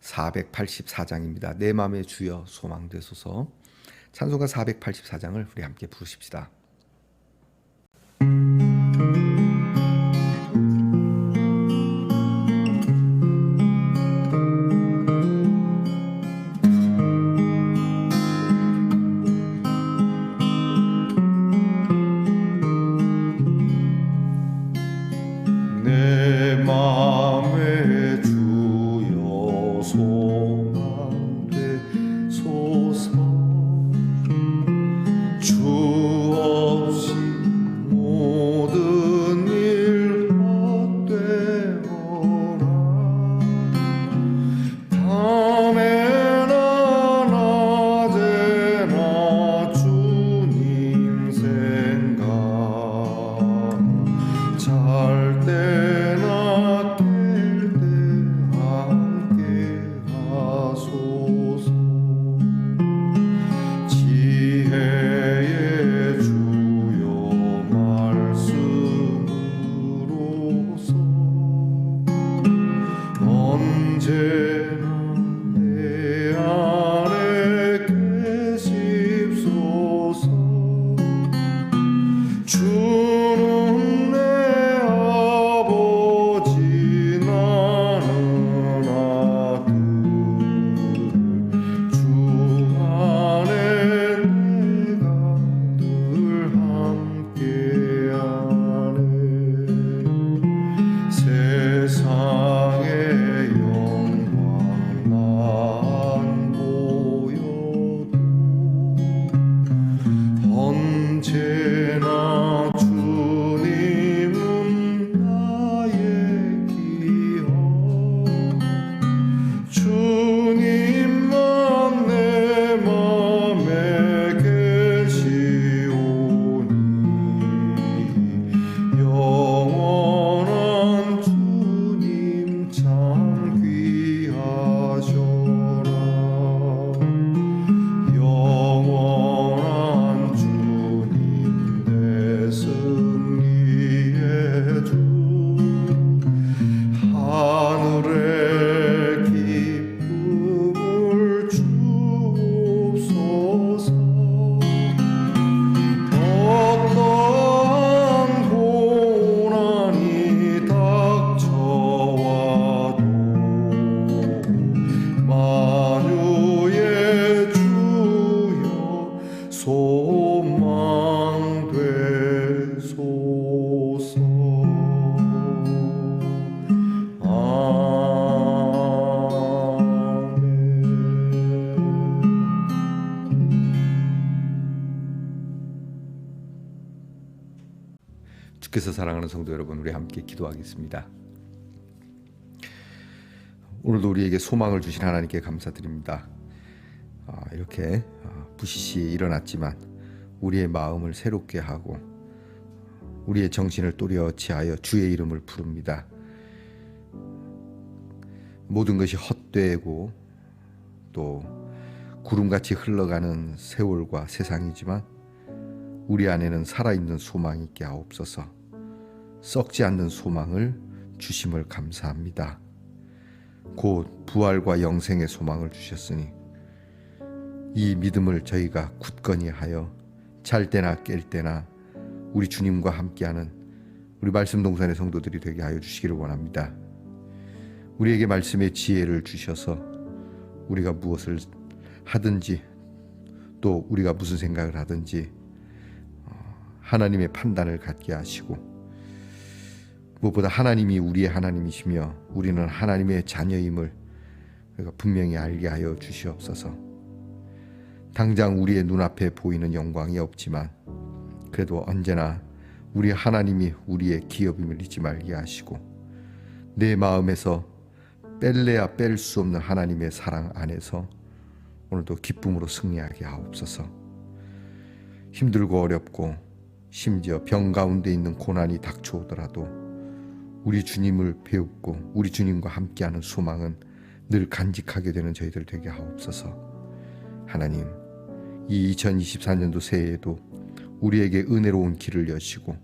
484장입니다. 내 마음의 주여 소망되소서. 찬송가 484장을 우리 함께 부르십시다. 언 주께서 사랑하는 성도 여러분, 우리 함께 기도하겠습니다. 오늘도 우리에게 소망을 주신 하나님께 감사드립니다. 아, 이렇게 아, 부시시 일어났지만 우리의 마음을 새롭게 하고 우리의 정신을 또렷이하여 주의 이름을 부릅니다. 모든 것이 헛되고 또 구름같이 흘러가는 세월과 세상이지만 우리 안에는 살아있는 소망이 있게 하옵소서. 썩지 않는 소망을 주심을 감사합니다. 곧 부활과 영생의 소망을 주셨으니 이 믿음을 저희가 굳건히 하여 잘 때나 깰 때나 우리 주님과 함께하는 우리 말씀 동산의 성도들이 되게 하여 주시기를 원합니다. 우리에게 말씀의 지혜를 주셔서 우리가 무엇을 하든지 또 우리가 무슨 생각을 하든지 어, 하나님의 판단을 갖게 하시고 무엇보다 하나님이 우리의 하나님이시며 우리는 하나님의 자녀임을 우리가 분명히 알게 하여 주시옵소서. 당장 우리의 눈앞에 보이는 영광이 없지만 그래도 언제나 우리 하나님이 우리의 기업임을 잊지 말게 하시고 내 마음에서 뺄래야 뺄 수 없는 하나님의 사랑 안에서 오늘도 기쁨으로 승리하게 하옵소서. 힘들고 어렵고 심지어 병 가운데 있는 고난이 닥쳐오더라도 우리 주님을 배웁고 우리 주님과 함께하는 소망은 늘 간직하게 되는 저희들 되게 하옵소서. 하나님, 이 2024년도 새해에도 우리에게 은혜로운 길을 여시고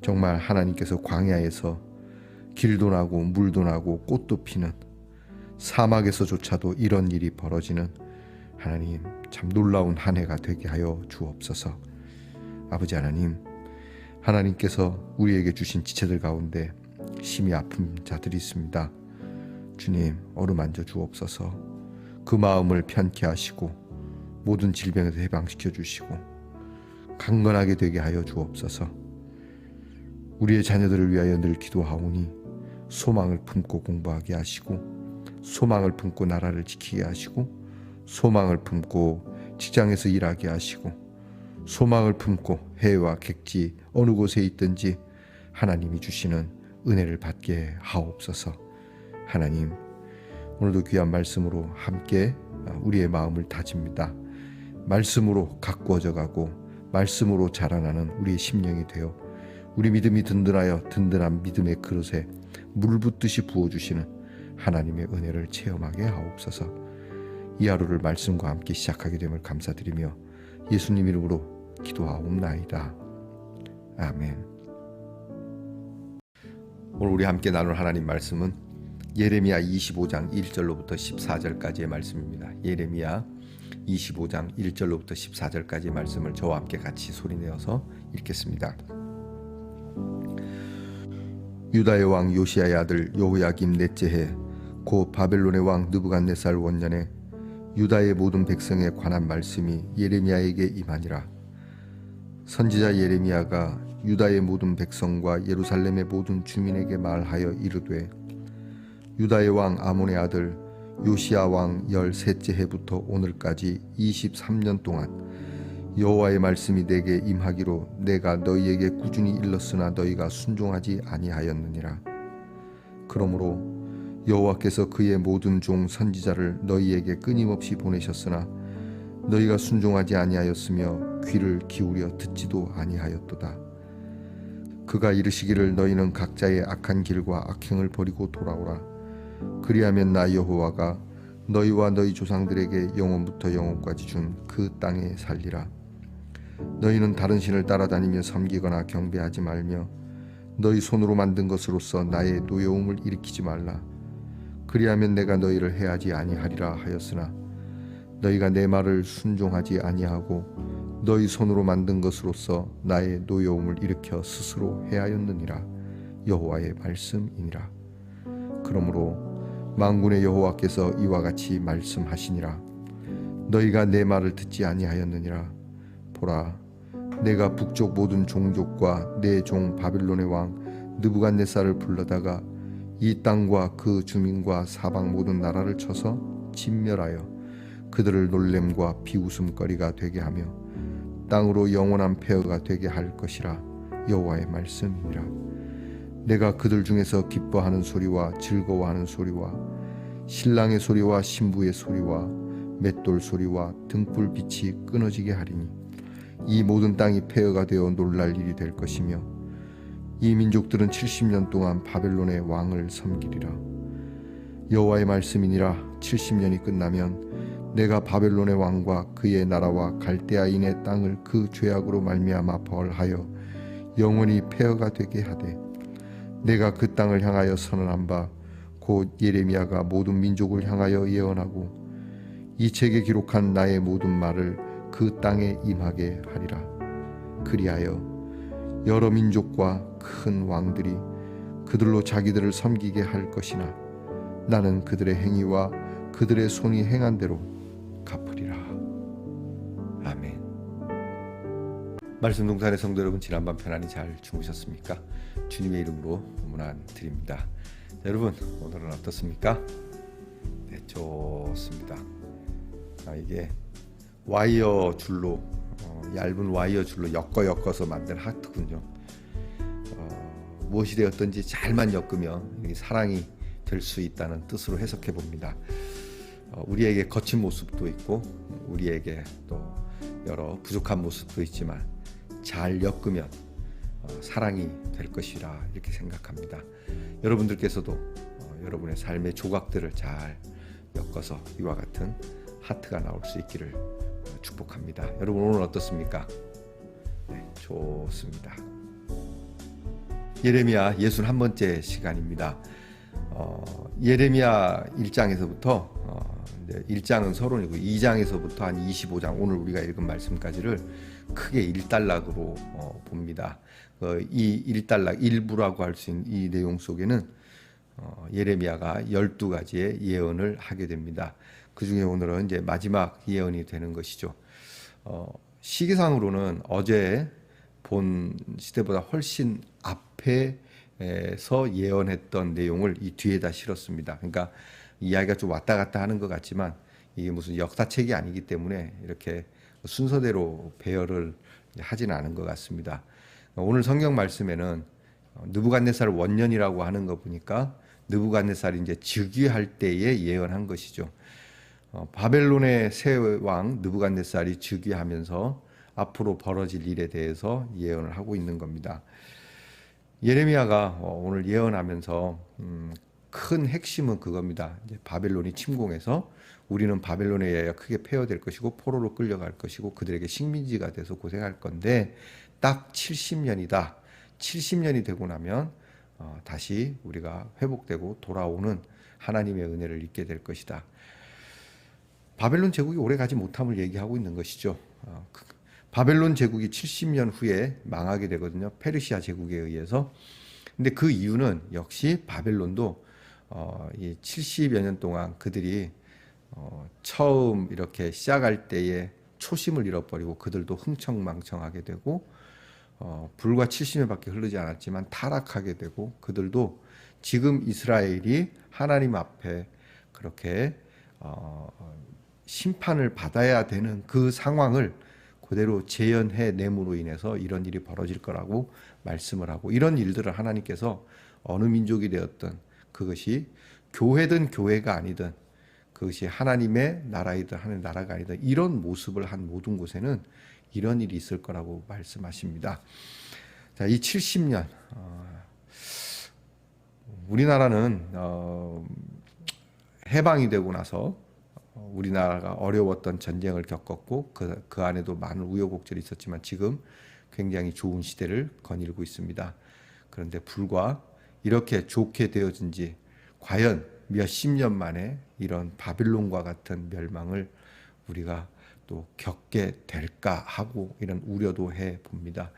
정말 하나님께서 광야에서 길도 나고 물도 나고 꽃도 피는 사막에서조차도 이런 일이 벌어지는 하나님 참 놀라운 한 해가 되게 하여 주옵소서. 아버지 하나님, 하나님께서 우리에게 주신 지체들 가운데 심히 아픈 자들이 있습니다. 주님 어루만져 주옵소서. 그 마음을 편케 하시고 모든 질병에서 해방시켜 주시고 강건하게 되게 하여 주옵소서. 우리의 자녀들을 위하여 늘 기도하오니 소망을 품고 공부하게 하시고 소망을 품고 나라를 지키게 하시고 소망을 품고 직장에서 일하게 하시고 소망을 품고 해외와 객지 어느 곳에 있든지 하나님이 주시는 은혜를 받게 하옵소서. 하나님 오늘도 귀한 말씀으로 함께 우리의 마음을 다집니다. 말씀으로 가꾸어져 가고 말씀으로 자라나는 우리의 심령이 되어 우리 믿음이 든든하여 든든한 믿음의 그릇에 물 붓듯이 부어주시는 하나님의 은혜를 체험하게 하옵소서. 이 하루를 말씀과 함께 시작하게 됨을 감사드리며 예수님 이름으로 기도하옵나이다. 아멘. 오늘 우리 함께 나눌 하나님 말씀은 예레미야 25장 1절로부터 14절까지의 말씀입니다. 예레미야 25장 1절로부터 14절까지의 말씀을 저와 함께 같이 소리내어서 읽겠습니다. 유다의 왕 요시아의 아들 여호야김 넷째 해고 바벨론의 왕 느부갓네살 원년에 유다의 모든 백성에 관한 말씀이 예레미야에게 임하니라. 선지자 예레미야가 유다의 모든 백성과 예루살렘의 모든 주민에게 말하여 이르되 유다의 왕 아몬의 아들 요시아 왕 열셋째 해부터 오늘까지 23년 동안 여호와의 말씀이 내게 임하기로 내가 너희에게 꾸준히 일렀으나 너희가 순종하지 아니하였느니라. 그러므로 여호와께서 그의 모든 종 선지자를 너희에게 끊임없이 보내셨으나 너희가 순종하지 아니하였으며 귀를 기울여 듣지도 아니하였도다. 그가 이르시기를 너희는 각자의 악한 길과 악행을 버리고 돌아오라. 그리하면 나 여호와가 너희와 너희 조상들에게 영원부터 영원까지 준 그 땅에 살리라. 너희는 다른 신을 따라다니며 섬기거나 경배하지 말며 너희 손으로 만든 것으로서 나의 노여움을 일으키지 말라. 그리하면 내가 너희를 해하지 아니하리라 하였으나 너희가 내 말을 순종하지 아니하고 너희 손으로 만든 것으로서 나의 노여움을 일으켜 스스로 해하였느니라. 여호와의 말씀이니라. 그러므로 만군의 여호와께서 이와 같이 말씀하시니라. 너희가 내 말을 듣지 아니하였느니라. 보라 내가 북쪽 모든 종족과 내 종 바빌론의 왕 느부갓네살을 불러다가 이 땅과 그 주민과 사방 모든 나라를 쳐서 진멸하여 그들을 놀램과 비웃음거리가 되게 하며 땅으로 영원한 폐허가 되게 할 것이라 여호와의 말씀이니라 내가 그들 중에서 기뻐하는 소리와 즐거워하는 소리와 신랑의 소리와 신부의 소리와 맷돌 소리와 등불 빛이 끊어지게 하리니 이 모든 땅이 폐허가 되어 놀랄 일이 될 것이며 이 민족들은 70년 동안 바벨론의 왕을 섬기리라. 여호와의 말씀이니라 70년이 끝나면 내가 바벨론의 왕과 그의 나라와 갈대아인의 땅을 그 죄악으로 말미암아 벌하여 영원히 폐허가 되게 하되 내가 그 땅을 향하여 선언한 바 곧 예레미야가 모든 민족을 향하여 예언하고 이 책에 기록한 나의 모든 말을 그 땅에 임하게 하리라. 그리하여 여러 민족과 큰 왕들이 그들로 자기들을 섬기게 할 것이나 나는 그들의 행위와 그들의 손이 행한 대로 갚으리라. 아멘. 말씀 동산의 성도 여러분 지난 밤 편안히 잘 주무셨습니까? 주님의 이름으로 문안 드립니다. 자, 여러분 오늘은 어떻습니까? 네, 좋습니다. 아, 이게 와이어 줄로 어, 얇은 와이어 줄로 엮어 엮어서 만든 하트군요. 어, 무엇이 되었든지 잘만 엮으면 사랑이 될 수 있다는 뜻으로 해석해 봅니다. 어, 우리에게 거친 모습도 있고 우리에게 또 여러 부족한 모습도 있지만 잘 엮으면 어, 사랑이 될 것이라 이렇게 생각합니다. 여러분들께서도 어, 여러분의 삶의 조각들을 잘 엮어서 이와 같은 하트가 나올 수 있기를 어, 축복합니다. 여러분 오늘 어떻습니까? 네, 좋습니다. 예레미야 61번째 시간입니다. 어, 예레미야 1장에서부터 어, 이제 1장은 서론이고 2장에서부터 한 25장 오늘 우리가 읽은 말씀까지를 크게 일단락으로 어, 봅니다. 어, 이 일단락 일부라고 할 수 있는 이 내용 속에는 어, 예레미야가 12가지의 예언을 하게 됩니다. 그 중에 오늘은 이제 마지막 예언이 되는 것이죠. 어, 시기상으로는 어제 본 시대보다 훨씬 앞에서 예언했던 내용을 이 뒤에다 실었습니다. 그러니까 이야기가 좀 왔다 갔다 하는 것 같지만 이게 무슨 역사책이 아니기 때문에 이렇게 순서대로 배열을 하지는 않은 것 같습니다. 오늘 성경 말씀에는 느부갓네살 원년이라고 하는 거 보니까 느부갓네살이 이제 즉위할 때에 예언한 것이죠. 어, 바벨론의 새 왕 느부갓네살이 즉위하면서 앞으로 벌어질 일에 대해서 예언을 하고 있는 겁니다. 예레미야가 어, 오늘 예언하면서 음, 큰 핵심은 그겁니다. 이제 바벨론이 침공해서 우리는 바벨론에 의하여 크게 폐허될 것이고 포로로 끌려갈 것이고 그들에게 식민지가 돼서 고생할 건데 딱 70년이다. 70년이 되고 나면 어, 다시 우리가 회복되고 돌아오는 하나님의 은혜를 잊게 될 것이다. 바벨론 제국이 오래 가지 못함을 얘기하고 있는 것이죠. 어, 그, 바벨론 제국이 70년 후에 망하게 되거든요. 페르시아 제국에 의해서. 근데 그 이유는 역시 바벨론도 어, 이 70여 년 동안 그들이 어, 처음 이렇게 시작할 때에 초심을 잃어버리고 그들도 흥청망청하게 되고 어, 불과 70년밖에 흐르지 않았지만 타락하게 되고 그들도 지금 이스라엘이 하나님 앞에 그렇게 어, 심판을 받아야 되는 그 상황을 그대로 재현해 내므로 인해서 이런 일이 벌어질 거라고 말씀을 하고 이런 일들을 하나님께서 어느 민족이 되었든 그것이 교회든 교회가 아니든 그것이 하나님의 나라이든 하나님의 나라가 아니든 이런 모습을 한 모든 곳에는 이런 일이 있을 거라고 말씀하십니다. 자, 이 70년 어, 우리나라는 어, 해방이 되고 나서 어, 우리나라가 어려웠던 전쟁을 겪었고 그, 그 안에도 많은 우여곡절이 있었지만 지금 굉장히 좋은 시대를 거닐고 있습니다. 그런데 불과 이렇게 좋게 되어진 지 과연 몇십 년 만에 이런 바빌론과 같은 멸망을 우리가 또 겪게 될까 하고 이런 우려도 해 봅니다.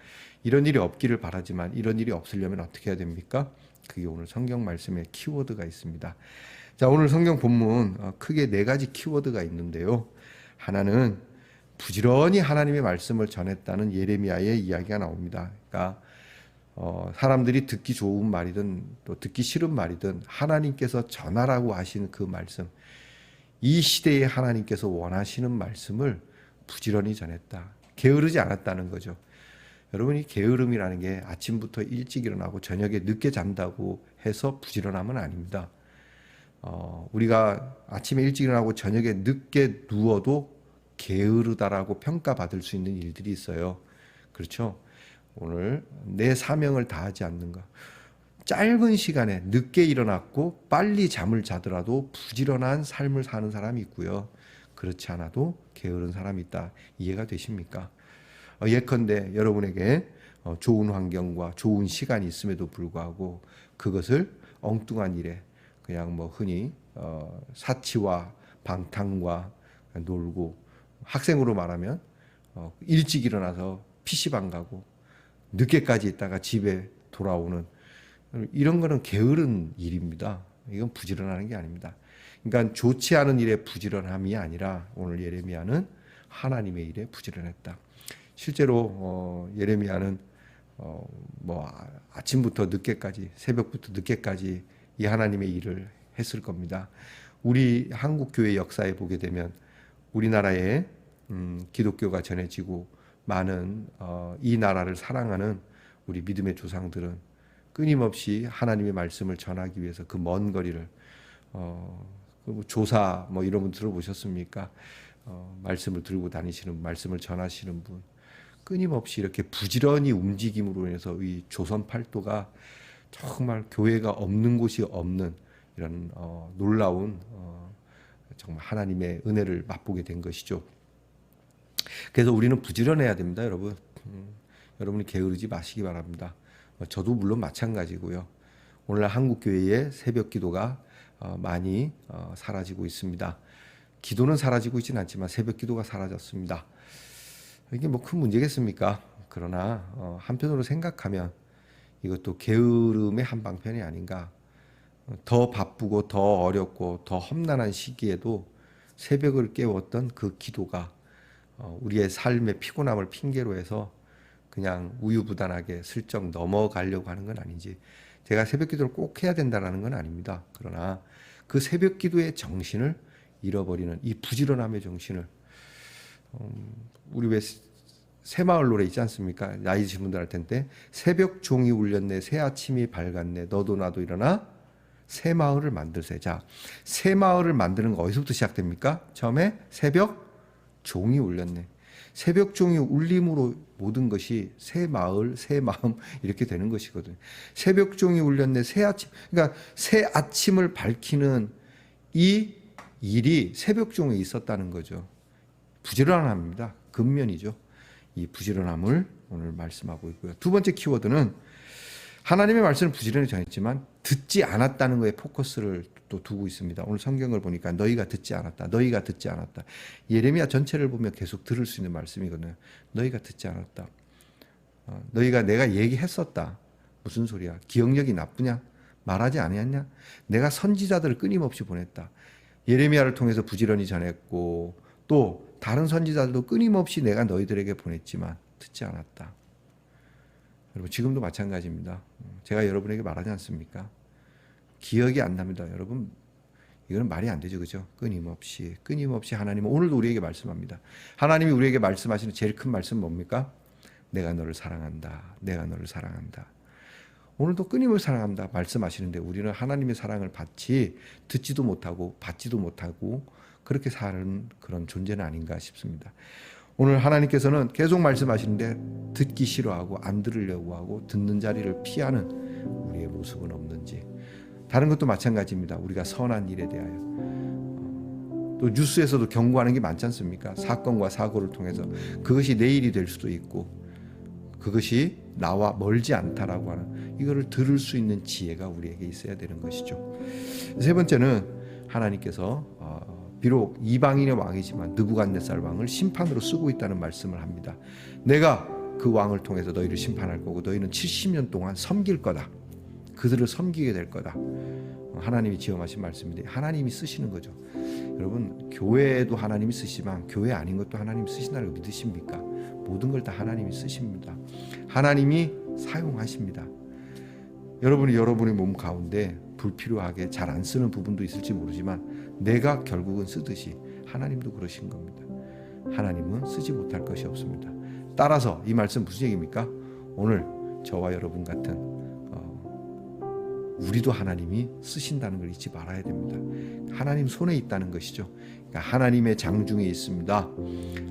이런 일이 없기를 바라지만 이런 일이 없으려면 어떻게 해야 됩니까? 그게 오늘 성경 말씀에 키워드가 있습니다. 자, 오늘 성경 본문 어, 크게 네 가지 키워드가 있는데요. 하나는 부지런히 하나님의 말씀을 전했다는 예레미야의 이야기가 나옵니다. 그러니까 어, 사람들이 듣기 좋은 말이든 또 듣기 싫은 말이든 하나님께서 전하라고 하신 그 말씀, 이 시대에 하나님께서 원하시는 말씀을 부지런히 전했다. 게으르지 않았다는 거죠. 여러분 이 게으름이라는 게 아침부터 일찍 일어나고 저녁에 늦게 잔다고 해서 부지런함은 아닙니다. 어, 우리가 아침에 일찍 일어나고 저녁에 늦게 누워도 게으르다라고 평가받을 수 있는 일들이 있어요. 그렇죠? 오늘 내 사명을 다하지 않는가. 짧은 시간에 늦게 일어났고 빨리 잠을 자더라도 부지런한 삶을 사는 사람이 있고요. 그렇지 않아도 게으른 사람이 있다. 이해가 되십니까? 어, 예컨대 여러분에게 어, 좋은 환경과 좋은 시간이 있음에도 불구하고 그것을 엉뚱한 일에 그냥 뭐 흔히 어, 사치와 방탕과 놀고 학생으로 말하면 어, 일찍 일어나서 PC방 가고 늦게까지 있다가 집에 돌아오는 이런 거는 게으른 일입니다. 이건 부지런하는 게 아닙니다. 그러니까 좋지 않은 일에 부지런함이 아니라 오늘 예레미야는 하나님의 일에 부지런했다. 실제로 어, 예레미야는 어, 뭐 아- 아침부터 늦게까지 새벽부터 늦게까지 이 하나님의 일을 했을 겁니다. 우리 한국 교회 역사에 보게 되면 우리나라에 음, 기독교가 전해지고 많은 어, 이 나라를 사랑하는 우리 믿음의 조상들은 끊임없이 하나님의 말씀을 전하기 위해서 그 먼 거리를 어, 그뭐 조사 뭐 이런 분 들어보셨습니까? 어, 말씀을 들고 다니시는 분, 말씀을 전하시는 분 끊임없이 이렇게 부지런히 움직임으로 인해서 이 조선 팔도가 정말 교회가 없는 곳이 없는 이런 어, 놀라운 어, 정말 하나님의 은혜를 맛보게 된 것이죠. 그래서 우리는 부지런해야 됩니다, 여러분. 음, 여러분이 게으르지 마시기 바랍니다. 어, 저도 물론 마찬가지고요. 오늘날 한국 교회의 새벽 기도가 어, 많이 어, 사라지고 있습니다. 기도는 사라지고 있지는 않지만 새벽 기도가 사라졌습니다. 이게 뭐 큰 문제겠습니까? 그러나 어, 한편으로 생각하면 이것도 게으름의 한 방편이 아닌가. 어, 더 바쁘고 더 어렵고 더 험난한 시기에도 새벽을 깨웠던 그 기도가 어, 우리의 삶의 피곤함을 핑계로 해서 그냥 우유부단하게 슬쩍 넘어가려고 하는 건 아닌지 제가 새벽 기도를 꼭 해야 된다라는 건 아닙니다. 그러나 그 새벽 기도의 정신을 잃어버리는 이 부지런함의 정신을 음, 우리 왜 새마을 노래 있지 않습니까? 나이 드신 분들 할 텐데 새벽 종이 울렸네 새 아침이 밝았네 너도 나도 일어나 새 마을을 만들세. 자, 새 마을을 만드는 거 어디서부터 시작됩니까? 처음에 새벽 종이 울렸네. 새벽 종이 울림으로 모든 것이 새 마을, 새 마음 이렇게 되는 것이거든. 새벽 종이 울렸네. 새 아침. 그러니까 새 아침을 밝히는 이 일이 새벽 종에 있었다는 거죠. 부지런함입니다. 근면이죠. 이 부지런함을 오늘 말씀하고 있고요. 두 번째 키워드는 하나님의 말씀을 부지런히 전했지만 듣지 않았다는 거에 포커스를 또 두고 있습니다. 오늘 성경을 보니까 너희가 듣지 않았다. 너희가 듣지 않았다. 예레미야 전체를 보면 계속 들을 수 있는 말씀이거든요. 너희가 듣지 않았다. 어, 너희가 내가 얘기했었다. 무슨 소리야? 기억력이 나쁘냐? 말하지 아니었냐? 내가 선지자들을 끊임없이 보냈다. 예레미야를 통해서 부지런히 전했고 또 다른 선지자들도 끊임없이 내가 너희들에게 보냈지만 듣지 않았다. 여러분 지금도 마찬가지입니다. 제가 여러분에게 말하지 않습니까? 기억이 안 납니다. 여러분 이거는 말이 안 되죠. 그죠? 끊임없이 끊임없이 하나님은 오늘도 우리에게 말씀합니다. 하나님이 우리에게 말씀하시는 제일 큰 말씀 뭡니까? 내가 너를 사랑한다. 내가 너를 사랑한다. 오늘도 끊임을 사랑한다 말씀하시는데 우리는 하나님의 사랑을 받지 듣지도 못하고 받지도 못하고 그렇게 사는 그런 존재는 아닌가 싶습니다. 오늘 하나님께서는 계속 말씀하시는데 듣기 싫어하고 안 들으려고 하고 듣는 자리를 피하는 우리의 모습은 없는지 다른 것도 마찬가지입니다. 우리가 선한 일에 대하여 어, 또 뉴스에서도 경고하는 게 많지 않습니까? 사건과 사고를 통해서 그것이 내일이 될 수도 있고 그것이 나와 멀지 않다라고 하는 이거를 들을 수 있는 지혜가 우리에게 있어야 되는 것이죠. 세 번째는 하나님께서 어, 비록 이방인의 왕이지만 느부갓네살 왕을 심판으로 쓰고 있다는 말씀을 합니다. 내가 그 왕을 통해서 너희를 심판할 거고 너희는 70년 동안 섬길 거다. 그들을 섬기게 될 거다. 어, 하나님이 지어하신 말씀인데 하나님이 쓰시는 거죠. 여러분 교회도 하나님이 쓰시지만 교회 아닌 것도 하나님 쓰신다는 거 믿으십니까? 모든 걸 다 하나님이 쓰십니다. 하나님이 사용하십니다. 여러분이 여러분의 몸 가운데 불필요하게 잘 안 쓰는 부분도 있을지 모르지만 내가 결국은 쓰듯이 하나님도 그러신 겁니다. 하나님은 쓰지 못할 것이 없습니다. 따라서 이 말씀 무슨 얘기입니까? 오늘 저와 여러분 같은 어, 우리도 하나님이 쓰신다는 걸 잊지 말아야 됩니다. 하나님 손에 있다는 것이죠. 그러니까 하나님의 장중에 있습니다.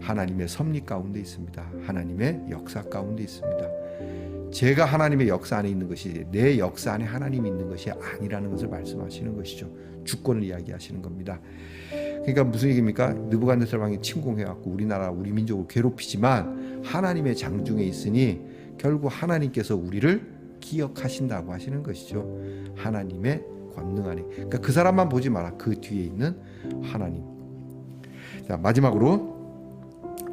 하나님의 섭리 가운데 있습니다. 하나님의 역사 가운데 있습니다. 제가 하나님의 역사 안에 있는 것이 내 역사 안에 하나님이 있는 것이 아니라는 것을 말씀하시는 것이죠. 주권을 이야기하시는 겁니다. 그러니까 무슨 얘기입니까? 느부갓네살 왕이 침공해갖고 우리나라 우리 민족을 괴롭히지만 하나님의 장중에 있으니 결국 하나님께서 우리를 기억하신다고 하시는 것이죠. 하나님의 권능 안에. 그러니까 그 사람만 보지 마라. 그 뒤에 있는 하나님. 자 마지막으로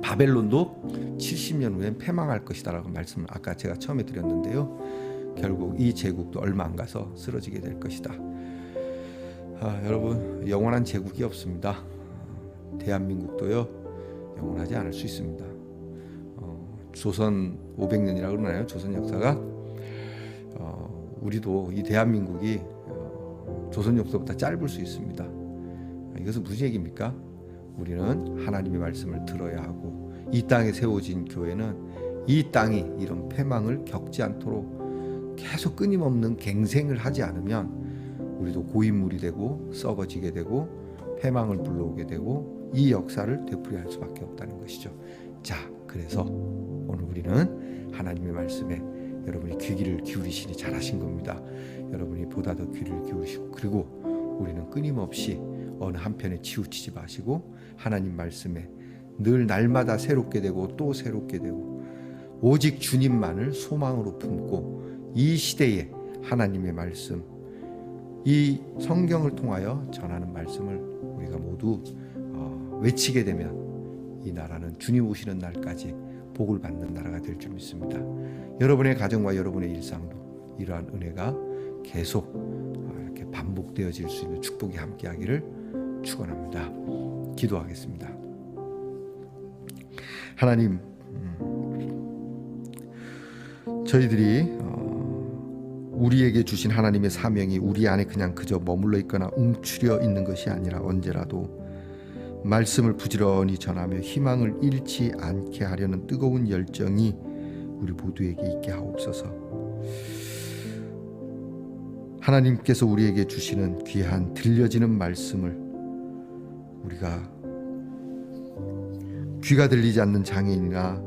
바벨론도 70년 후엔 패망할 것이다라고 말씀을 아까 제가 처음에 드렸는데요. 결국 이 제국도 얼마 안 가서 쓰러지게 될 것이다. 아, 여러분 영원한 제국이 없습니다. 대한민국도요 영원하지 않을 수 있습니다. 어, 조선 500년이라고 그러나요? 조선 역사가 어, 우리도 이 대한민국이 어, 조선 역사보다 짧을 수 있습니다. 이것은 무슨 얘기입니까? 우리는 하나님의 말씀을 들어야 하고 이 땅에 세워진 교회는 이 땅이 이런 패망을 겪지 않도록 계속 끊임없는 갱생을 하지 않으면 우리도 고인물이 되고 썩어지게 되고 패망을 불러오게 되고 이 역사를 되풀이할 수밖에 없다는 것이죠. 자, 그래서 오늘 우리는 하나님의 말씀에 여러분이 귀기를 기울이시니 잘하신 겁니다. 여러분이 보다 더 귀를 기울이시고 그리고 우리는 끊임없이 어느 한편에 치우치지 마시고 하나님 말씀에 늘 날마다 새롭게 되고 또 새롭게 되고 오직 주님만을 소망으로 품고 이 시대에 하나님의 말씀 이 성경을 통하여 전하는 말씀을 우리가 모두 어, 외치게 되면 이 나라는 주님 오시는 날까지 복을 받는 나라가 될 줄 믿습니다. 여러분의 가정과 여러분의 일상도 이러한 은혜가 계속 어, 이렇게 반복되어질 수 있는 축복이 함께하기를 축원합니다. 기도하겠습니다. 하나님, 음, 저희들이 어, 우리에게 주신 하나님의 사명이 우리 안에 그냥 그저 머물러 있거나 움츠려 있는 것이 아니라 언제라도 말씀을 부지런히 전하며 희망을 잃지 않게 하려는 뜨거운 열정이 우리 모두에게 있게 하옵소서. 하나님께서 우리에게 주시는 귀한 들려지는 말씀을 우리가 귀가 들리지 않는 장애인이나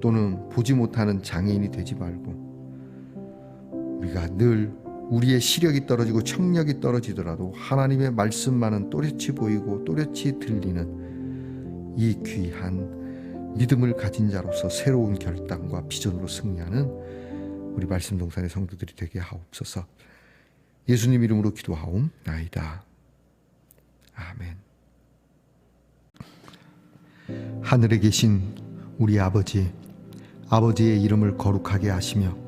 또는 보지 못하는 장애인이 되지 말고 우리가 늘 우리의 시력이 떨어지고 청력이 떨어지더라도 하나님의 말씀만은 또렷이 보이고 또렷이 들리는 이 귀한 믿음을 가진 자로서 새로운 결단과 비전으로 승리하는 우리 말씀 동산의 성도들이 되게 하옵소서. 예수님 이름으로 기도하옵나이다. 아멘. 하늘에 계신 우리 아버지, 아버지의 이름을 거룩하게 하시며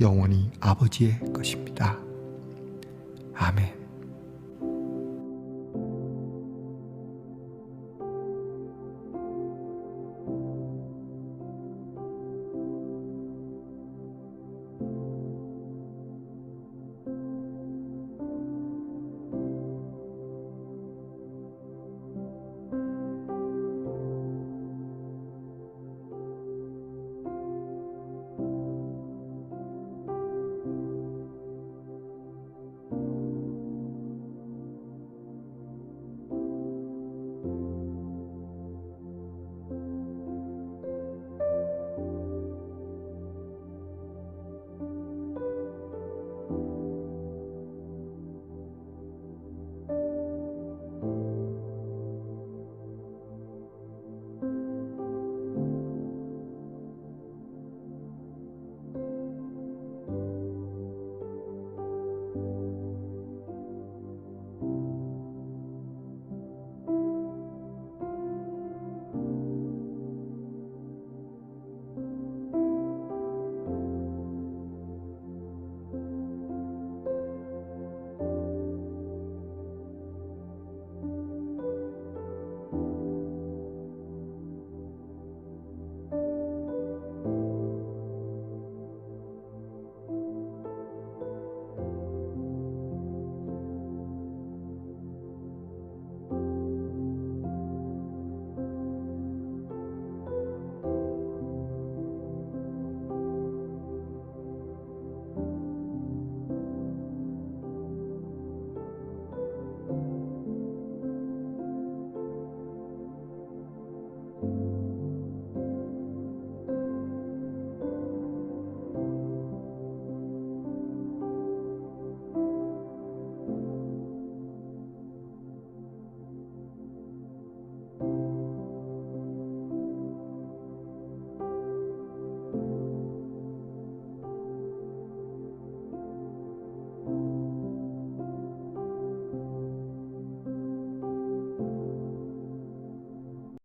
영원히 아버지의 것입니다. 아멘.